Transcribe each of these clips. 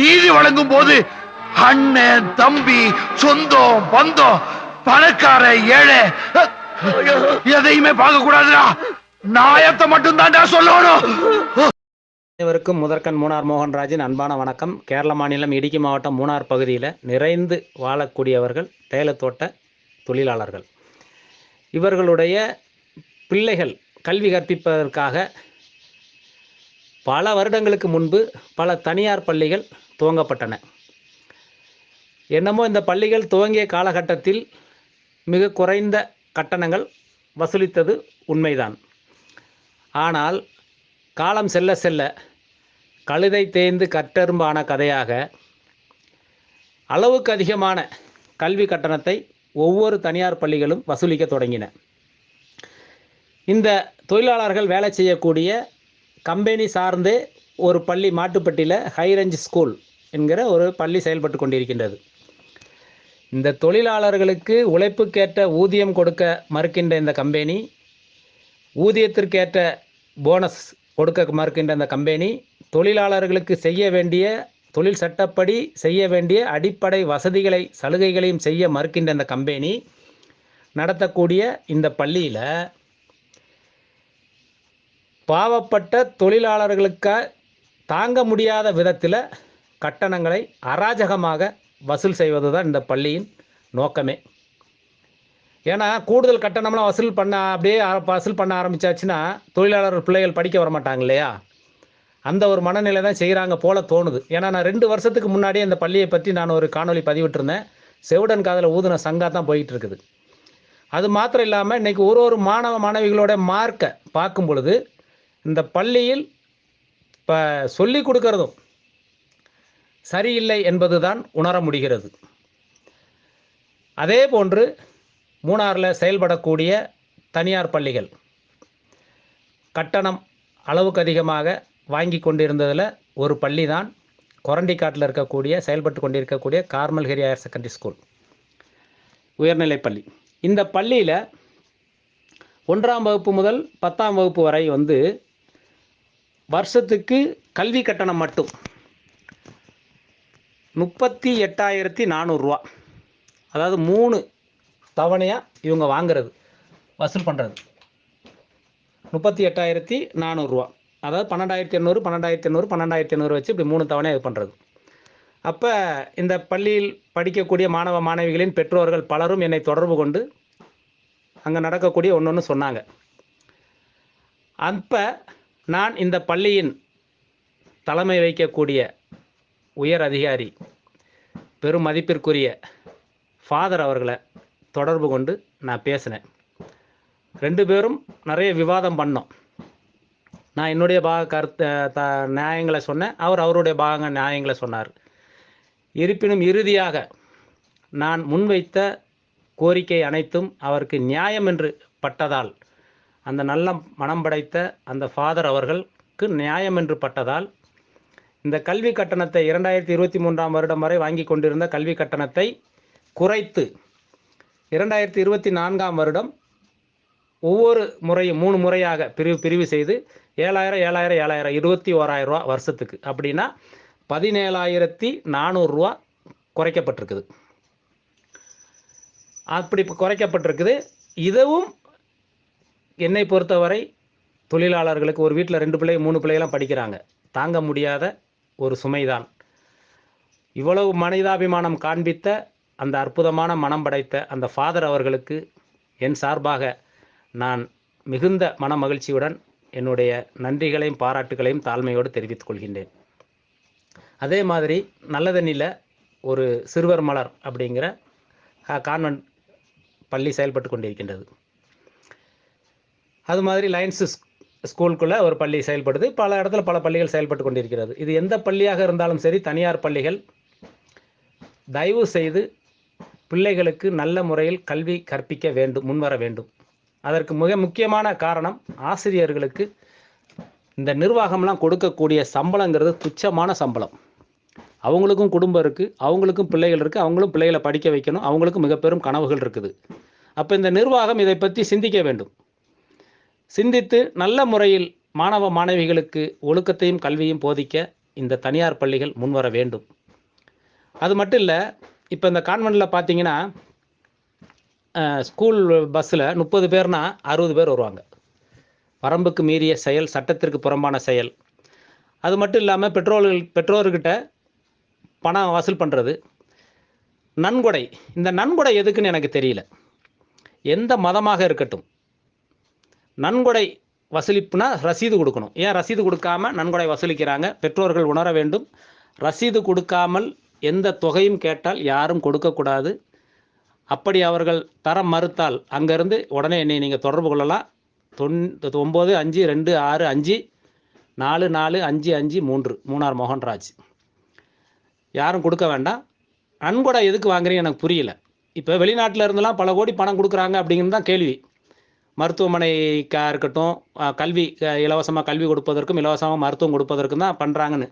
நீதி வழங்கும் போது அண்ணன் தம்பி சொந்தம் பந்தம் பணக்கார ஏழை எதையுமே பார்க்க கூடாதுடா நாயத்தை மட்டும் தான்டா சொல்லணும். அனைவருக்கும் முதற்கண் மூணார் மோகன்ராஜின் அன்பான வணக்கம். கேரள மாநிலம் இடுக்கி மாவட்டம் மூணார் பகுதியில் நிறைந்து வாழக்கூடியவர்கள் தேயிலத்தோட்ட தொழிலாளர்கள். இவர்களுடைய பிள்ளைகள் கல்வி கற்பிப்பதற்காக பல வருடங்களுக்கு முன்பு பல தனியார் பள்ளிகள் துவங்கப்பட்டன. என்னமோ இந்த பள்ளிகள் துவங்கிய காலகட்டத்தில் மிக குறைந்த கட்டணங்கள் வசூலித்தது உண்மைதான். ஆனால் காலம் செல்ல செல்ல கழுதை தேய்ந்து கற்றெரும்பான கதையாக அளவுக்கு அதிகமான கல்வி கட்டணத்தை ஒவ்வொரு தனியார் பள்ளிகளும் வசூலிக்க தொடங்கின. இந்த தொழிலாளர்கள் வேலை செய்யக்கூடிய கம்பெனி சார்ந்தே ஒரு பள்ளி மாட்டுப்பட்டியில் ஹைரேஞ்ச் ஸ்கூல் என்கிற ஒரு பள்ளி செயல்பட்டு கொண்டிருக்கின்றது. இந்த தொழிலாளர்களுக்கு உழைப்புக்கேற்ற ஊதியம் கொடுக்க மறுக்கின்ற இந்த கம்பெனி ஊதியத்திற்கேற்ற போனஸ் கொடுக்க மறுக்கின்ற இந்த கம்பெனி தொழிலாளர்களுக்கு செய்ய வேண்டிய தொழில் சட்டப்படி செய்ய வேண்டிய அடிப்படை வசதிகளை சலுகைகளையும் செய்ய மறுக்கின்ற இந்த கம்பெனி நடத்தக்கூடிய இந்த பள்ளியில் பாவப்பட்ட தொழிலாளர்களுக்கு தாங்க முடியாத விதத்தில் கட்டணங்களை அராஜகமாக வசூல் செய்வது தான் இந்த பள்ளியின் நோக்கமே. ஏன்னா கூடுதல் கட்டணம்லாம் வசூல் பண்ண அப்படியே வசூல் பண்ண ஆரம்பிச்சாச்சுன்னா தொழிலாளர் பிள்ளைகள் படிக்க வர மாட்டாங்க இல்லையா? அந்த ஒரு மனநிலை தான் செய்கிறாங்க போல தோணுது. ஏன்னா நான் ரெண்டு வருஷத்துக்கு முன்னாடியே இந்த பள்ளியை பற்றி நான் ஒரு காணொலி பதிவிட்டிருந்தேன். செவுடன் காதில் ஊதுன சங்கா தான் போயிட்டு இருக்குது அது மாத்திரம் இல்லாமல் இன்றைக்கி ஒரு ஒரு மாணவ மாணவிகளோட மார்க்கை பார்க்கும் பொழுது இந்த பள்ளியில் இப்போ சொல்லி கொடுக்கறதும் சரியில்லை என்பதுதான் உணர முடிகிறது. அதே போன்று மூணாறில் செயல்படக்கூடிய தனியார் பள்ளிகள் கட்டணம் அளவுக்கு அதிகமாக வாங்கி கொண்டிருந்ததில் ஒரு பள்ளி தான் கொரண்டிக்காட்டில் இருக்கக்கூடிய செயல்பட்டு கொண்டிருக்கக்கூடிய கார்மல் ஹெரி ஹையர் செகண்டரி ஸ்கூல். உயர்நிலைப் பள்ளி. இந்த பள்ளியில் ஒன்றாம் வகுப்பு முதல் பத்தாம் வகுப்பு வரை வந்து வருஷத்துக்கு கல்வி கட்டணம் மட்டும் முப்பத்தி எட்டாயிரத்தி நானூறுரூவா அதாவது மூணு தவணையாக இவங்க வாங்குறது வசூல் பண்ணுறது முப்பத்தி எட்டாயிரத்தி நானூறுரூவா அதாவது பன்னெண்டாயிரத்தி எண்ணூறு பன்னெண்டாயிரத்தி எண்ணூறு பன்னெண்டாயிரத்தி எண்ணூறு வச்சு இப்படி மூணு தவணையாக இது பண்ணுறது அப்போ இந்த பள்ளியில் படிக்கக்கூடிய மாணவ மாணவிகளின் பெற்றோர்கள் பலரும் என்னை தொடர்பு கொண்டு அங்கே நடக்கக்கூடிய ஒன்று ஒன்று சொன்னாங்க. அப்போ நான் இந்த பள்ளியின் தலைமை வைக்கக்கூடிய உயர் அதிகாரி பெரும் மதிப்பிற்குரிய ஃபாதர் அவர்களை தொடர்பு கொண்டு நான் பேசினேன். ரெண்டு பேரும் நிறைய விவாதம் பண்ணோம். நான் என்னுடைய பாக கருத்து த நியாயங்களை சொன்னேன். அவர் அவருடைய பாகங்க நியாயங்களை சொன்னார். இருப்பினும் இறுதியாக நான் முன்வைத்த கோரிக்கை அனைத்தும் அவருக்கு நியாயம் என்று பட்டதால் அந்த நல்ல மனம் படைத்த அந்த ஃபாதர் அவர்களுக்கு நியாயம் என்று பட்டதால் இந்த கல்வி கட்டணத்தை இரண்டாயிரத்தி இருபத்தி மூன்றாம் வருடம் வரை வாங்கி கொண்டிருந்த கல்வி கட்டணத்தை குறைத்து இரண்டாயிரத்தி இருபத்தி நான்காம் வருடம் ஒவ்வொரு முறையும் மூணு முறையாக பிரிவு பிரிவு செய்து ஏழாயிரம் ஏழாயிரம் ஏழாயிரம் இருபத்தி ஓராயிரம் ரூபா வருஷத்துக்கு அப்படின்னா பதினேழாயிரத்தி நானூறுரூவா குறைக்கப்பட்டிருக்குது. அப்படி குறைக்கப்பட்டிருக்குது. இதுவும் என்னை பொறுத்தவரை தொழிலாளர்களுக்கு ஒரு வீட்டில் ரெண்டு பிள்ளை மூணு பிள்ளைகளாம் படிக்கிறாங்க. தாங்க முடியாத ஒரு சுமைதான். இவ்வளவு மனிதாபிமானம் காண்பித்த அந்த அற்புதமான மனம் படைத்த அந்த ஃபாதர் அவர்களுக்கு என் சார்பாக நான் மிகுந்த மன மகிழ்ச்சியுடன் என்னுடைய நன்றிகளையும் பாராட்டுகளையும் தாழ்மையோடு தெரிவித்துக் கொள்கின்றேன். அதே மாதிரி நல்லதண்ணியில் ஒரு சிறுவர் மலர் அப்படிங்கிற கான்வென்ட் பள்ளி செயல்பட்டு கொண்டிருக்கின்றது. அது மாதிரி லைன்ஸ் ஸ்கூலுக்குள்ளே ஒரு பள்ளி செயல்படுது. பல இடத்துல பல பள்ளிகள் செயல்பட்டு கொண்டிருக்கிறது. இது எந்த பள்ளியாக இருந்தாலும் சரி தனியார் பள்ளிகள் தயவு செய்து பிள்ளைகளுக்கு நல்ல முறையில் கல்வி கற்பிக்க வேண்டும் முன்வர வேண்டும். அதற்கு மிக முக்கியமான காரணம் ஆசிரியர்களுக்கு இந்த நிர்வாகம்லாம் கொடுக்கக்கூடிய சம்பளங்கிறது துச்சமான சம்பளம். அவங்களுக்கும் குடும்பம் இருக்குது அவங்களுக்கும் பிள்ளைகள் இருக்குது அவங்களும் பிள்ளைகளை படிக்க வைக்கணும் அவங்களுக்கும் மிக பெரும் கனவுகள் இருக்குது. அப்போ இந்த நிர்வாகம் இதை பற்றி சிந்திக்க வேண்டும். சிந்தித்து நல்ல முறையில் மாணவ மாணவிகளுக்கு ஒழுக்கத்தையும் கல்வியும் போதிக்க இந்த தனியார் பள்ளிகள் முன்வர வேண்டும். அது மட்டும் இல்லை இப்போ இந்த கான்வெண்ட்டில் பார்த்தீங்கன்னா ஸ்கூல் பஸ்ஸில் முப்பது பேர்னா அறுபது பேர் வருவாங்க. வரம்புக்கு மீறிய செயல் சட்டத்திற்கு புறம்பான செயல். அது மட்டும் இல்லாமல் பெற்றோர்கள் பெற்றோர்கிட்ட பணம் வசூல் பண்ணுறது நன்கொடை. இந்த நன்கொடை எதுக்குன்னு எனக்கு தெரியல. எந்த மதமாக இருக்கட்டும். நன்கொடை வசூலிப்புனா ரசீது கொடுக்கணும். ஏன் ரசீது கொடுக்காம நன்கொடை வசூலிக்கிறாங்க? பெற்றோர்கள் உணர வேண்டும். ரசீது கொடுக்காமல் எந்த தொகையும் கேட்டால் யாரும் கொடுக்கக்கூடாது. அப்படி அவர்கள் தர மறுத்தால் அங்கேருந்து உடனே என்னை நீங்கள் தொடர்பு கொள்ளலாம். தொன் ஒம்பது அஞ்சு ரெண்டு ஆறு அஞ்சு நாலு நாலு அஞ்சு அஞ்சு மூன்று. மூணார் மோகன்ராஜ். யாரும் கொடுக்க வேண்டாம். நன்கொடை எதுக்கு வாங்குறீங்க? எனக்கு புரியல. இப்போ வெளிநாட்டில் இருந்தெல்லாம் பல கோடி பணம் கொடுக்குறாங்க அப்படிங்கிறது தான் கேள்வி. மருத்துவமனைக்காக இருக்கட்டும் கல்வி இலவசமாக கல்வி கொடுப்பதற்கும் இலவசமாக மருத்துவம் கொடுப்பதற்கும் தான் பண்ணுறாங்கன்னு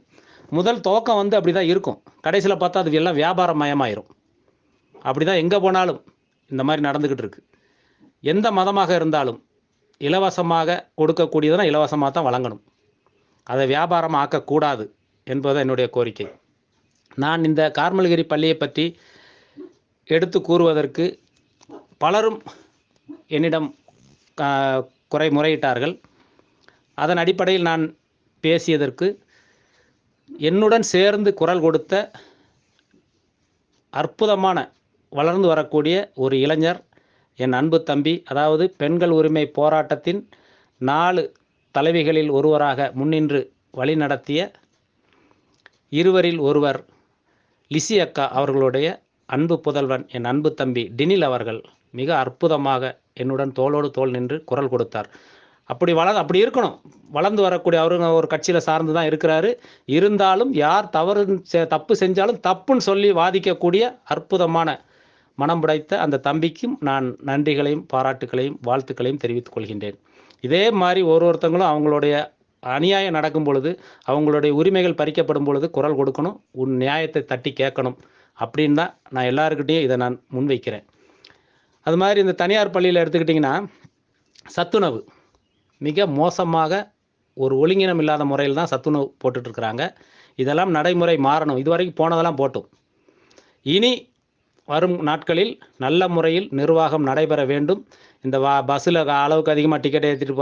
முதல் துவக்கம் வந்து அப்படி தான் இருக்கும். கடைசியில் பார்த்தா அது எல்லாம் வியாபாரம் மயமாயிரும் அப்படி தான் எங்கே போனாலும் இந்த மாதிரி நடந்துக்கிட்டு இருக்கு. எந்த மதமாக இருந்தாலும் இலவசமாக கொடுக்கக்கூடியதுனா இலவசமாக தான் வழங்கணும். அதை வியாபாரம் ஆக்கக்கூடாது என்பது என்னுடைய கோரிக்கை. நான் இந்த கார்மல்கிரி பள்ளியை பற்றி எடுத்து கூறுவதற்கு பலரும் என்னிடம் குறை முறையிட்டார்கள் அதன் அடிப்படையில் நான் பேசியதற்கு என்னுடன் சேர்ந்து குரல் கொடுத்த அற்புதமான வளர்ந்து வரக்கூடிய ஒரு இளைஞர் என் அன்பு தம்பி அதாவது பெண்கள் உரிமை போராட்டத்தின் நாலு தலைவிகளில் ஒருவராக முன்னின்று வழிநடத்திய இருவரில் ஒருவர் லிசி அக்கா அவர்களுடைய அன்பு புதல்வன் என் அன்பு தம்பி டினில் அவர்கள். மிக அற்புதமாக என்னுடன் தோளோடு தோல் நின்று குரல் கொடுத்தார். அப்படி வள அப்படி இருக்கணும். வளர்ந்து வரக்கூடிய அவருங்க ஒரு கட்சியில் சார்ந்து தான் இருக்கிறாரு. இருந்தாலும் யார் தவறு தப்பு செஞ்சாலும் தப்புன்னு சொல்லி வாதிக்கக்கூடிய அற்புதமான மனம் படைத்த அந்த தம்பிக்கும் நான் நன்றிகளையும் பாராட்டுகளையும் வாழ்த்துக்களையும் தெரிவித்துக் கொள்கின்றேன். இதே மாதிரி ஒரு ஒருத்தங்களும் அவங்களுடைய அநியாயம் நடக்கும் பொழுது அவங்களுடைய உரிமைகள் பறிக்கப்படும் பொழுது குரல் கொடுக்கணும். உன் நியாயத்தை தட்டி கேட்கணும். அப்படின்னு தான் நான் எல்லாருக்கிட்டேயும் இதை நான் முன்வைக்கிறேன். அது மாதிரி இந்த தனியார் பள்ளியில் எடுத்துக்கிட்டிங்கன்னா சத்துணவு. மிக மோசமாக ஒரு ஒழுங்கினம் இல்லாத முறையில் தான் சத்துணவு போட்டுட்ருக்குறாங்க. இதெல்லாம் நடைமுறை மாறணும். இதுவரைக்கும் போனதெல்லாம் போட்டும். இனி வரும் நாட்களில் நல்ல முறையில் நிர்வாகம் நடைபெற வேண்டும். இந்த வா பஸ்ஸில் அளவுக்கு அதிகமாக டிக்கெட் ஏற்றிட்டு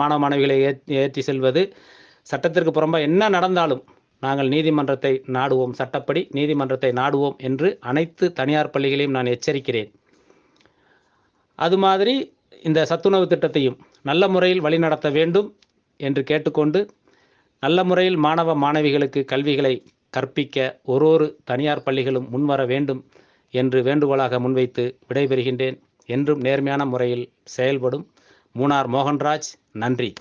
மாணவ மாணவிகளை ஏற்றி ஏற்றி செல்வது. சட்டத்திற்கு புறம்பாக என்ன நடந்தாலும் நாங்கள் நீதிமன்றத்தை நாடுவோம். சட்டப்படி நீதிமன்றத்தை நாடுவோம் என்று அனைத்து தனியார் பள்ளிகளையும் நான் எச்சரிக்கிறேன். அது மாதிரி இந்த சத்துணவு திட்டத்தையும் நல்ல முறையில் வழிநடத்த வேண்டும் என்று கேட்டுக்கொண்டு நல்ல முறையில் மாணவ மாணவிகளுக்கு கல்விகளை கற்பிக்க ஒரு ஒரு தனியார் பள்ளிகளும் முன்வர வேண்டும் என்று வேண்டுகோளாக முன்வைத்து விடைபெறுகின்றேன். என்றும் நேர்மையான முறையில் செயல்படும் மூனார் மோகன்ராஜ் நன்றி.